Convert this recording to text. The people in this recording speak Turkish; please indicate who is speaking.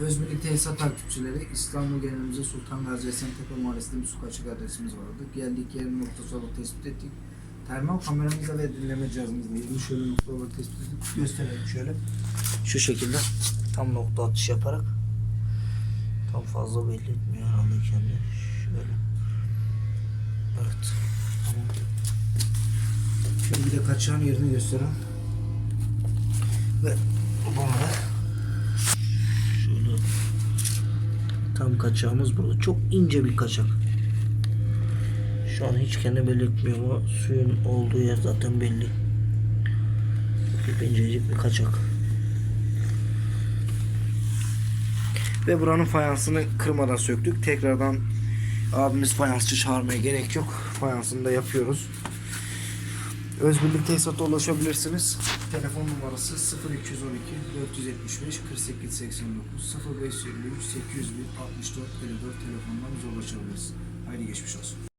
Speaker 1: Özbirlik Tesisat takipçileri İstanbul genelimize Sultan Gazi Esentepe Mahallesi'nde bir su kaçık adresimiz vardı. Geldik yerin noktası olarak tespit ettik. Termal kameramızla ve dinleme cihazımızla yerini şöyle nokta olarak tespit ettik. Gösterelim şöyle. Şu şekilde tam nokta atış yaparak tam fazla belli etmiyor herhalde kendi. Şöyle. Evet. Tamam. Şimdi bir de kaçağın yerini gösteren ve bana tam kaçağımız burada. Çok ince bir kaçak. Şu an hiç kendi belirtmiyor ama suyun olduğu yer zaten belli. Çok incecik bir kaçak. Ve buranın fayansını kırmadan söktük. Tekrardan abimiz fayansçı çağırmaya gerek yok. Fayansını da yapıyoruz. Özbirlik Tesisat'a ulaşabilirsiniz. Telefon numarası 0212 475 48 89 0553 801 64 54 telefondan bize ulaşabilirsiniz. Haydi geçmiş olsun.